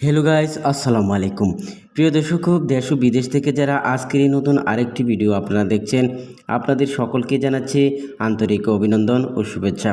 Hello guys আসসালামু আলাইকুম প্রিয় দর্শক দেশ ও বিদেশ থেকে যারা আজকের এই নতুন আরেকটি ভিডিও আপনারা দেখছেন আপনাদের সকলকে জানাচ্ছি আন্তরিক অভিনন্দন ও শুভেচ্ছা।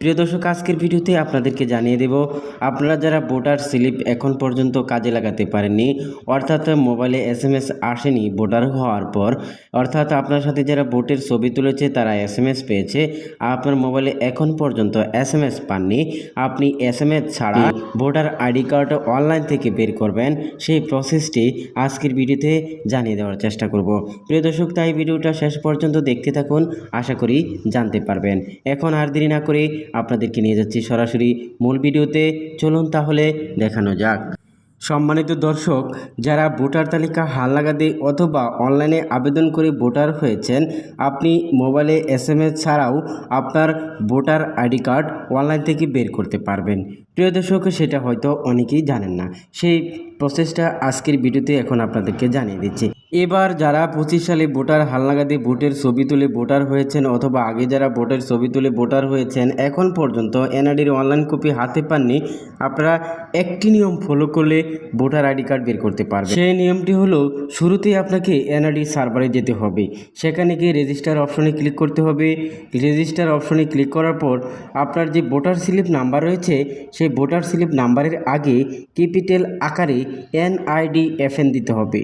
প্রিয় দর্শক আজকের ভিডিওতে আপনাদেরকে জানিয়ে দেব আপনারা যারা ভোটার স্লিপ এখন পর্যন্ত কাজে লাগাতে পারেননি অর্থাৎ মোবাইলে এস এম এস আসেনি ভোটার হওয়ার পর অর্থাৎ আপনার সাথে যারা ভোটের ছবি তুলেছে তারা এস এম এস পেয়েছে আপনার মোবাইলে এখন পর্যন্ত এস এম এস পাননি আপনি এস এম এস ছাড়া ভোটার আইডি কার্ড অনলাইন থেকে বের করবেন সেই প্রসেসটি আজকের ভিডিওতে জানিয়ে দেওয়ার চেষ্টা করব। প্রিয় দর্শক, তাই ভিডিওটা শেষ পর্যন্ত দেখতে থাকুন। আশা করি জানতে পারবেন। এখন আর দেরি না করে আপনাদেরকে নিয়ে যাচ্ছি সরাসরি মূল ভিডিওতে। চলুন তাহলে দেখানো যাক। সম্মানিত দর্শক, যারা ভোটার তালিকা হালনাগাদে অথবা অনলাইনে আবেদন করে ভোটার হয়েছেন, আপনি মোবাইলে এস ছাড়াও আপনার ভোটার আইডি কার্ড অনলাইন থেকে বের করতে পারবেন। প্রিয় দর্শক, সেটা হয়তো অনেকেই জানেন না। সেই প্রসেসটা আজকের ভিডিওতে এখন আপনাদেরকে জানিয়ে দিচ্ছি। এবার যারা পঁচিশ সালে ভোটার হালনাগাদে ভোটের ছবি তুলে ভোটার হয়েছেন অথবা আগে যারা ভোটের ছবি তুলে ভোটার হয়েছেন, এখন পর্যন্ত এনআইডির অনলাইন কপি হাতে পাননি। আপনারা একটি নিয়ম ফলো করলে ভোটার আইডি কার্ড বের করতে পারবেন। সেই নিয়মটি হলো, শুরুতেই আপনাকে এনআইডি সার্ভারে যেতে হবে। সেখানে গিয়ে রেজিস্টার অপশনে ক্লিক করতে হবে। রেজিস্টার অপশনে ক্লিক করার পর আপনার যে ভোটার স্লিপ নাম্বার রয়েছে, সেই ভোটার স্লিপ নাম্বারের আগে ক্যাপিটাল আকারে এনআইডি এফএন দিতে হবে।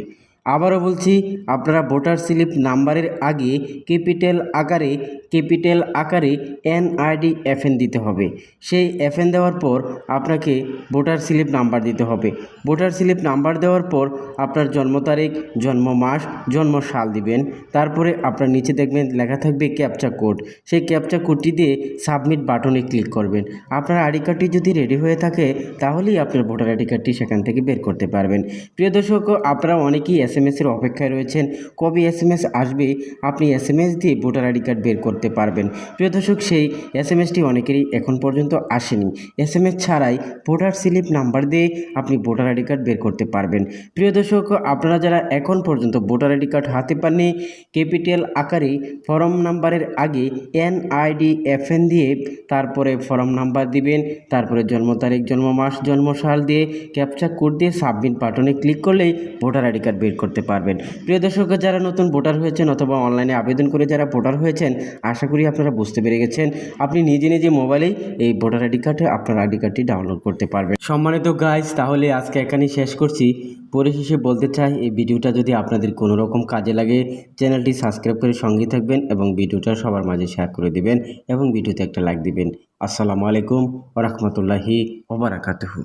আবারও বলছি, আপনারা ভোটার স্লিপ নাম্বারের আগে ক্যাপিটাল আকারে ক্যাপিটাল আকারে এনআইডি এফএন দিতে হবে। সেই এফএন দেওয়ার পর আপনাকে ভোটার স্লিপ নাম্বার দিতে হবে। ভোটার স্লিপ নাম্বার দেওয়ার পর আপনার জন্ম তারিখ, জন্ম মাস, জন্ম সাল দিবেন। তারপরে আপনার নিচে দেখবেন, লেখা থাকবে ক্যাপচা কোড। সেই ক্যাপচা কোডটি দিয়ে সাবমিট বাটনে ক্লিক করবেন। আপনার আইডি কার্ডটি যদি রেডি হয়ে থাকে, তাহলেই আপনার ভোটার আইডি কার্ডটি সেখান থেকে বের করতে পারবেন। প্রিয় দর্শক, আপনারা অনেকেই এস এম এসের অপেক্ষায় রয়েছেন। কবে এস এম এস আসবে? আপনি এস এম এস দিয়ে ভোটার আইডি কার্ড বের করতে পারবেন। প্রিয় দর্শক, সেই এস এম এসটি অনেকেরই এখন পর্যন্ত আসেনি। এস এম এস ছাড়াই ভোটার স্লিপ নাম্বার দিয়ে আপনি ভোটার আইডি কার্ড বের করতে পারবেন। প্রিয় দর্শক, আপনারা যারা এখন পর্যন্ত ভোটার আইডি কার্ড হাতে পাননি, ক্যাপিটাল আকারে ফর্ম নাম্বারের আগে এনআইডি এফএন দিয়ে তারপরে ফর্ম নাম্বার দিবেন, তারপরে জন্ম তারিখ, জন্ম মাস, জন্ম সাল দিয়ে ক্যাপচা কোড দিয়ে সাবমিট বাটনে ক্লিক করলেই ভোটার আইডি কার্ড বের করতে পারবেন। প্রিয় দর্শক, যারা নতুন ভোটার হয়েছেন অথবা অনলাইনে আবেদন করে যারা ভোটার হয়েছেন, আশা করি আপনারা বুঝতে পেরে গেছেন। আপনি নিজে নিজে মোবাইলেই এই ভোটার আইডি কার্ডে আপনার আইডি কার্ডটি ডাউনলোড করতে পারবেন। সম্মানিত গাইজ তাহলে আজকে এখানেই শেষ করছি। পরিশেষে বলতে চাই, এই ভিডিওটা যদি আপনাদের কোনো রকম কাজে লাগে, চ্যানেলটি সাবস্ক্রাইব করে সঙ্গে থাকবেন এবং ভিডিওটা সবার মাঝে শেয়ার করে দিবেন এবং ভিডিওতে একটা লাইক দিবেন। আসসালামু আলাইকুম ওরহমতুল্লাহি ওবরাকাতুহু